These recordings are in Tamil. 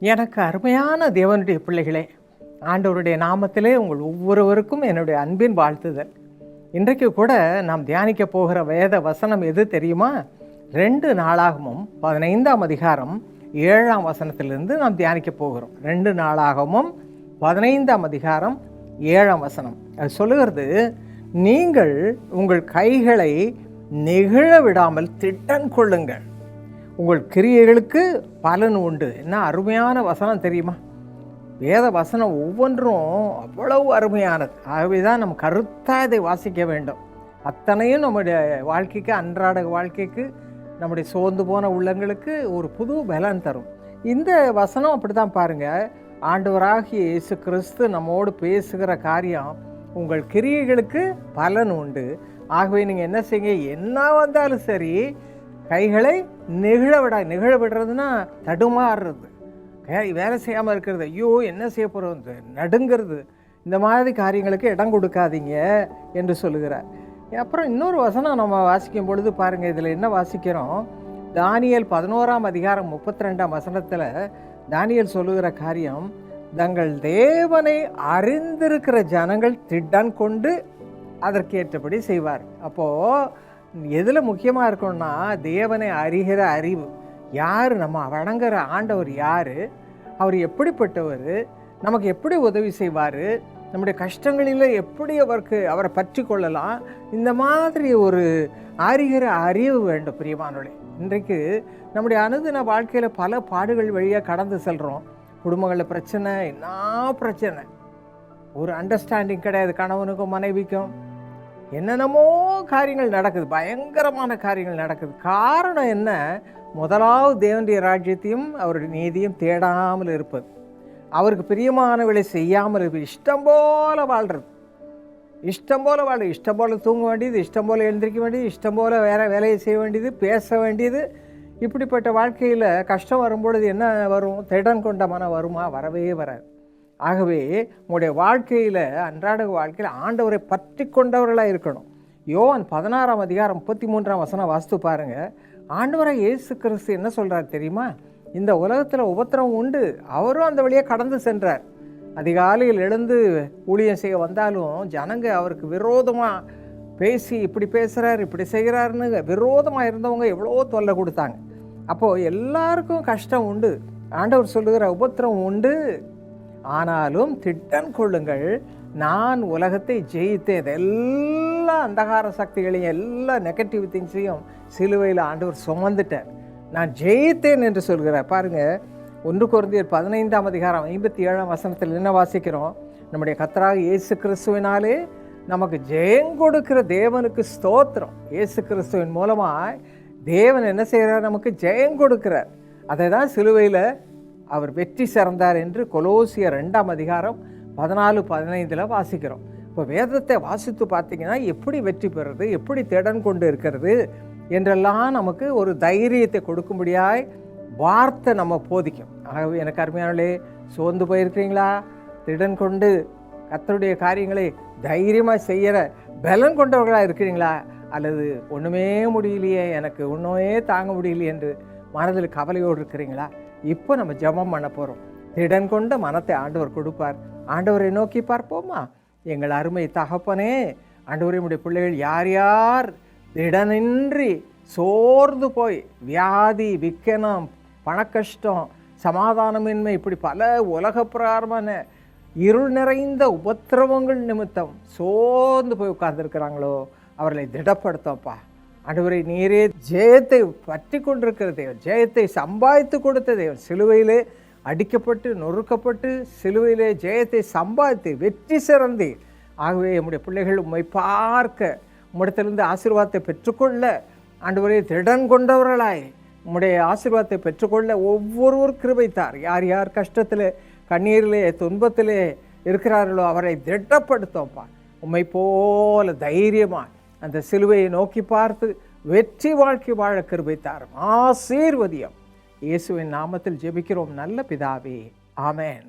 எனக்கு அருமையான தேவனுடைய பிள்ளைகளே ஆண்டவருடைய நாமத்திலே உங்கள் ஒவ்வொருவருக்கும் என்னுடைய அன்பின் வாழ்த்துதல். இன்றைக்கு கூட நாம் தியானிக்க போகிற வேத வசனம் எது தெரியுமா? ரெண்டு நாளாகமும் பதினைந்தாம் அதிகாரம் ஏழாம் வசனத்திலிருந்து நாம் தியானிக்க போகிறோம். ரெண்டு நாளாகமும் பதினைந்தாம் அதிகாரம் ஏழாம் வசனம். அது சொல்லுகிறது நீங்கள் உங்கள் கைகளை நெகிழ விடாமல் திட்டம் கொள்ளுங்கள். உங்கள் கிரியைகளுக்கு பலன் உண்டு. என்ன அருமையான வசனம் தெரியுமா? வேத வசனம் ஒவ்வொன்றும் அவ்வளவு அருமையானது. ஆகவே தான் நம்ம கருத்தாக இதை வாசிக்க வேண்டும். அத்தனையும் நம்முடைய வாழ்க்கைக்கு அன்றாட வாழ்க்கைக்கு நம்முடைய சோர்ந்து போன உள்ளங்களுக்கு ஒரு புது பலன் தரும். இந்த வசனம் அப்படி தான் பாருங்கள் ஆண்டவராகிய இயேசு கிறிஸ்து நம்மோடு பேசுகிற காரியம் உங்கள் கிரியைகளுக்கு பலன் உண்டு. ஆகவே நீங்கள் என்ன செய்யுங்க? என்ன வந்தாலும் சரி கைகளை நெகிழ விடா நெகிழ விடுறதுன்னா தடுமாறுறது. கை வேலை செய்யாமல் இருக்கிறது. ஐயோ என்ன செய்ய போகிறது நடுங்கிறது. இந்த மாதிரி காரியங்களுக்கு இடம் கொடுக்காதீங்க என்று சொல்லுகிறார். அப்புறம் இன்னொரு வசனம் நம்ம வாசிக்கும் பொழுது பாருங்கள் இதில் என்ன வாசிக்கிறோம்? தானியல் பதினோராம் அதிகாரம் முப்பத்தி ரெண்டாம் வசனத்தில் தானியல் சொல்லுகிற காரியம் தங்கள் தேவனை அறிந்திருக்கிற ஜனங்கள் திட்டன் கொண்டு அதற்கேற்றபடி செய்வார். அப்போது எதில் முக்கியமாக இருக்கணும்னா தேவனை அறிகிற அறிவு. யார் நம்ம வணங்குற ஆண்டவர் யார்? அவர் எப்படிப்பட்டவர்? நமக்கு எப்படி உதவி செய்வார்? நம்முடைய கஷ்டங்களில் எப்படி அவருக்கு அவரை பற்றி கொள்ளலாம்? இந்த மாதிரி ஒரு அறிகிற அறிவு வேண்டும் பிரியமானவர்களே. இன்றைக்கு நம்முடைய அனுதின வாழ்க்கையில் பல பாடுகள் வழியாக கடந்து செல்கிறோம் குடும்பங்களில் பிரச்சனை என்ன பிரச்சனை. ஒரு அண்டர்ஸ்டாண்டிங் கிடையாது கணவனுக்கும் மனைவிக்கும். என்னென்னமோ காரியங்கள் நடக்குது பயங்கரமான காரியங்கள் நடக்குது. காரணம் என்ன? முதலாவது தேவனுடைய ராஜ்யத்தையும் அவருடைய நீதியும் தேடாமல் இருப்பது. அவருக்கு பிரியமானவளை செய்யாமல் இருப்பது. இஷ்டம் போல வாழ்கிறது இஷ்டம் போல் வாழ இஷ்டம் போல் தூங்க வேண்டியது இஷ்டம் போல் எழுந்திரிக்க வேண்டியது இஷ்டம் போல் வேறு வேலையை செய்ய வேண்டியது பேச வேண்டியது. இப்படிப்பட்ட வாழ்க்கையில் கஷ்டம் வரும்பொழுது என்ன வரும்? திடன் கொண்ட மனம் வருமா? வரவே வராது. ஆகவே உங்களுடைய வாழ்க்கையில் அன்றாட வாழ்க்கையில் ஆண்டவரை பற்றி கொண்டவர்களாக இருக்கணும். யோவான் பதினாறாம் அதிகாரம் முப்பத்தி மூன்றாம் வசனம் வாஸ்து பாருங்கள் ஆண்டவராக இயேசு கிறிஸ்து என்ன சொல்கிறார் தெரியுமா? இந்த உலகத்தில் உபத்திரம் உண்டு. அவரும் அந்த வழியாக கடந்து சென்றார். அதிகாலையில் எழுந்து ஊழியம் செய்ய வந்தாலும் ஜனங்க அவருக்கு விரோதமாக பேசி இப்படி பேசுகிறார் இப்படி செய்கிறாருன்னு விரோதமாக இருந்தவங்க எவ்வளோ தொல்லை கொடுத்தாங்க. அப்போது எல்லாருக்கும் கஷ்டம் உண்டு. ஆண்டவர் சொல்லுகிற உபத்திரம் உண்டு. ஆனாலும் திட்டம் கொள்ளுங்கள். நான் உலகத்தை ஜெயித்தேன் எல்லா அந்தகார சக்திகளையும் எல்லா நெகட்டிவ் திங்ஸையும் சிலுவையில் ஆண்டவர் சுமந்துட்டார். நான் ஜெயித்தேன் என்று சொல்கிறார். பாருங்கள் ஒன்று குறைந்தர் பதினைந்தாம் அதிகாரம் ஐம்பத்தி ஏழாம் வசனத்தில் என்ன வாசிக்கிறோம்? நம்முடைய கத்தராக இயேசு கிறிஸ்துவினாலே நமக்கு ஜெயம் கொடுக்கிற தேவனுக்கு ஸ்தோத்திரம். இயேசு கிறிஸ்துவின் மூலமாக தேவன் என்ன செய்கிறார் நமக்கு ஜெயம் கொடுக்கிறார். அதை தான் சிலுவையில் அவர் வெற்றி சிறந்தார் என்று கொலோசிய ரெண்டாம் அதிகாரம் பதினாலு பதினைந்தில் வாசிக்கிறோம். இப்போ வேதத்தை வாசித்து பார்த்தீங்கன்னா எப்படி வெற்றி பெறுறது எப்படி திடன் கொண்டு இருக்கிறது என்றெல்லாம் நமக்கு ஒரு தைரியத்தை கொடுக்கும்படியாய் வார்த்தை நம்ம போதிக்கும். ஆகவே எனக்கு அருமையானே சோர்ந்து போயிருக்கிறீங்களா? திடன் கொண்டு கத்தருடைய காரியங்களை தைரியமாக செய்கிற பலன் கொண்டவர்களாக இருக்கிறீங்களா? அல்லது ஒன்றுமே முடியலையே எனக்கு ஒன்றுமே தாங்க முடியலையே என்று மனதில் கவலையோடு இருக்கிறீங்களா? இப்போ நம்ம ஜபம் பண்ண போகிறோம் திடன் கொண்ட மனத்தை ஆண்டவர் கொடுப்பார். ஆண்டவரை நோக்கி பார்ப்போமா? எங்கள் அருமை தகப்பனே ஆண்டவரை பிள்ளைகள் யார் யார் திடனின்றி சோர்ந்து போய் வியாதி விக்கனம் பணக்கஷ்டம் சமாதானமின்மை இப்படி பல உலக பிராரமான இருள் நிறைந்த உபத்திரவங்கள் நிமித்தம் சோர்ந்து போய் உட்கார்ந்துருக்கிறாங்களோ அவர்களை திடப்படுத்தப்பா அன்றுவரை நீரே ஜெயத்தை பற்றி கொண்டிருக்கிற தேவன். ஜெயத்தை சம்பாதித்து கொடுத்த தேவன். சிலுவையிலே அடிக்கப்பட்டு நொறுக்கப்பட்டு சிலுவையிலே ஜெயத்தை சம்பாதித்து வெற்றி சிறந்து. ஆகவே நம்முடைய பிள்ளைகள் உண்மை பார்க்க உம்மிடத்திலிருந்து ஆசீர்வாதத்தை பெற்றுக்கொள்ள ஆண்டவரே திடன் கொண்டவர்களாய். உம்முடைய ஆசீர்வாதத்தை பெற்றுக்கொள்ள ஒவ்வொருவர் கிருபைத்தார். யார் யார் கஷ்டத்தில் கண்ணீரிலே துன்பத்திலே இருக்கிறார்களோ அவரை திடப்படுத்தோம்ப்பா உம்மை போல தைரியமாக அந்த சிலுவையை நோக்கி பார்த்து வெற்றி வாழ்க்கை வாழ கிருபைத்தார். ஆசீர்வதியம். இயேசுவின் நாமத்தில் ஜெபிக்கிறோம். நல்ல பிதாவே. ஆமேன்.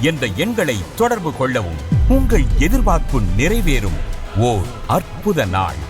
என்ற எண்களை தொடர்பு கொள்ளவும் உங்கள் எதிர்பார்ப்பு நிறைவேறும். ஓர் அற்புத நாள்.